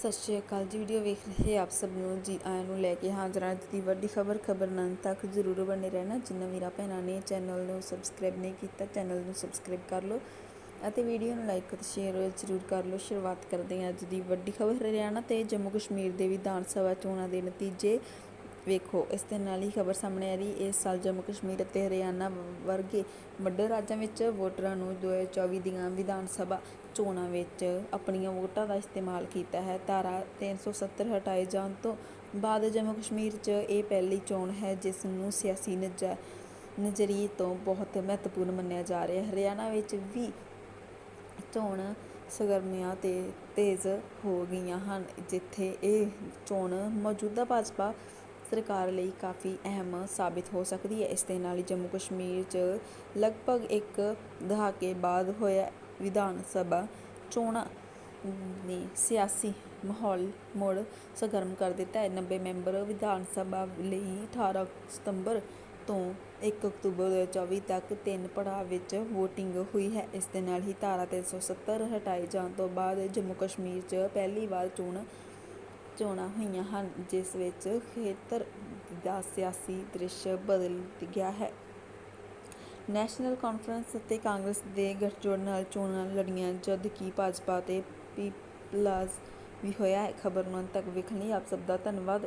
ਸਤਿ ਸ਼੍ਰੀ ਅਕਾਲ ਜੀ ਵੀਡੀਓ ਵੇਖ ਰਹੇ ਆਪ ਸਭ ਨੂੰ, ਜੀ ਆਇਆਂ ਨੂੰ ਲੈ ਕੇ ਹਾਜ਼ਰ ਹਾਂ ਅੱਜ ਦੀ ਵੱਡੀ ਖਬਰ ਖਬਰ ਨਾਲ ਤੱਕ ਜ਼ਰੂਰ ਬਣੇ ਰਹਿਣਾ। ਜਿੰਨਾ ਵੀਰਾ ਭੈਣਾਂ ਨੇ ਚੈਨਲ ਨੂੰ ਸਬਸਕ੍ਰਾਈਬ ਨਹੀਂ ਕੀਤਾ ਚੈਨਲ ਨੂੰ ਸਬਸਕ੍ਰਾਈਬ ਕਰ ਲਓ ਅਤੇ ਵੀਡੀਓ ਨੂੰ ਲਾਈਕ ਅਤੇ ਸ਼ੇਅਰ ਜ਼ਰੂਰ ਕਰ ਲਓ। ਸ਼ੁਰੂਆਤ ਕਰਦੇ ਹਾਂ ਅੱਜ ਦੀ ਵੱਡੀ ਖਬਰ ਹਰਿਆਣਾ ਤੇ ਜੰਮੂ ਕਸ਼ਮੀਰ ਦੇ ਵਿਧਾਨ ਸਭਾ ਚੋਣਾਂ ਦੇ ਨਤੀਜੇ। ਵੇਖੋ, ਇਸ ਦੇ ਨਾਲ ਹੀ ਖਬਰ ਸਾਹਮਣੇ ਆ ਰਹੀ। ਇਸ ਸਾਲ ਜੰਮੂ ਕਸ਼ਮੀਰ ਅਤੇ ਹਰਿਆਣਾ ਵਰਗੇ ਵੱਡੇ ਰਾਜਾਂ ਵਿੱਚ ਵੋਟਰਾਂ ਨੂੰ 2024 ਦੀਆਂ ਵਿਧਾਨ ਸਭਾ ਚੋਣਾਂ ਵਿੱਚ ਆਪਣੀਆਂ ਵੋਟਾਂ ਦਾ ਇਸਤੇਮਾਲ ਕੀਤਾ ਹੈ। ਧਾਰਾ 370 ਹਟਾਏ ਜਾਣ ਤੋਂ ਬਾਅਦ ਜੰਮੂ ਕਸ਼ਮੀਰ 'ਚ ਇਹ ਪਹਿਲੀ ਚੋਣ ਹੈ, ਜਿਸ ਨੂੰ ਸਿਆਸੀ ਨਜ਼ਾ, ਨਜ਼ਰੀਏ ਤੋਂ ਬਹੁਤ ਮਹੱਤਵਪੂਰਨ ਮੰਨਿਆ ਜਾ ਰਿਹਾ ਹੈ। ਹਰਿਆਣਾ ਵਿੱਚ ਵੀ ਚੋਣ ਸਰਗਰਮੀਆਂ ਤੇ ਤੇਜ਼ ਹੋ ਗਈਆਂ ਹਨ, ਜਿੱਥੇ ਇਹ ਚੋਣ ਮੌਜੂਦਾ ਭਾਜਪਾ ਸਰਕਾਰ ਲਈ ਕਾਫੀ ਅਹਿਮ ਸਾਬਿਤ ਹੋ ਸਕਦੀ ਹੈ। ਇਸ ਦੇ ਨਾਲ ਹੀ ਜੰਮੂ ਕਸ਼ਮੀਰ 'ਚ ਲਗਭਗ ਇੱਕ ਦਹਾਕੇ ਬਾਅਦ ਹੋਇਆ ਵਿਧਾਨ ਸਭਾ ਚੋਣਾਂ ਨੇ ਸਿਆਸੀ ਮਾਹੌਲ ਮੁੜ ਸਰਗਰਮ ਕਰ ਦਿੱਤਾ ਹੈ। 90 ਮੈਂਬਰ ਵਿਧਾਨ ਸਭਾ ਲਈ 18 ਸਤੰਬਰ ਤੋਂ 1 ਅਕਤੂਬਰ 2024 ਤੱਕ ਤਿੰਨ ਪੜਾਅ ਵਿੱਚ VOTING ਹੋਈ ਹੈ। ਇਸ ਦੇ ਨਾਲ ਹੀ ਧਾਰਾ 370 ਹਟਾਏ ਜਾਣ ਤੋਂ ਬਾਅਦ ਜੰਮੂ ਕਸ਼ਮੀਰ 'ਚ ਪਹਿਲੀ ਵਾਰ ਚੋਣ ਚੋਣਾਂ ਹੋਈਆਂ ਹਨ, ਜਿਸ ਵਿੱਚ ਖੇਤਰ ਦਾ ਸਿਆਸੀ ਦ੍ਰਿਸ਼ ਬਦਲ ਗਿਆ ਹੈ। ਨੈਸ਼ਨਲ ਕਾਨਫਰੰਸ ਅਤੇ ਕਾਂਗਰਸ ਦੇ ਗਠਜੋੜ ਨਾਲ ਚੋਣਾਂ ਲੜੀਆਂ, ਜਦ ਕਿ ਭਾਜਪਾ ਤੇ ਪੀਪਲਜ਼ ਵੀ ਹੋਇਆ ਹੈ। ਖਬਰ ਨੂੰ ਅੰਤ ਤੱਕ ਵੇਖਣ ਲਈ ਆਪ ਸਭ ਦਾ ਧੰਨਵਾਦ।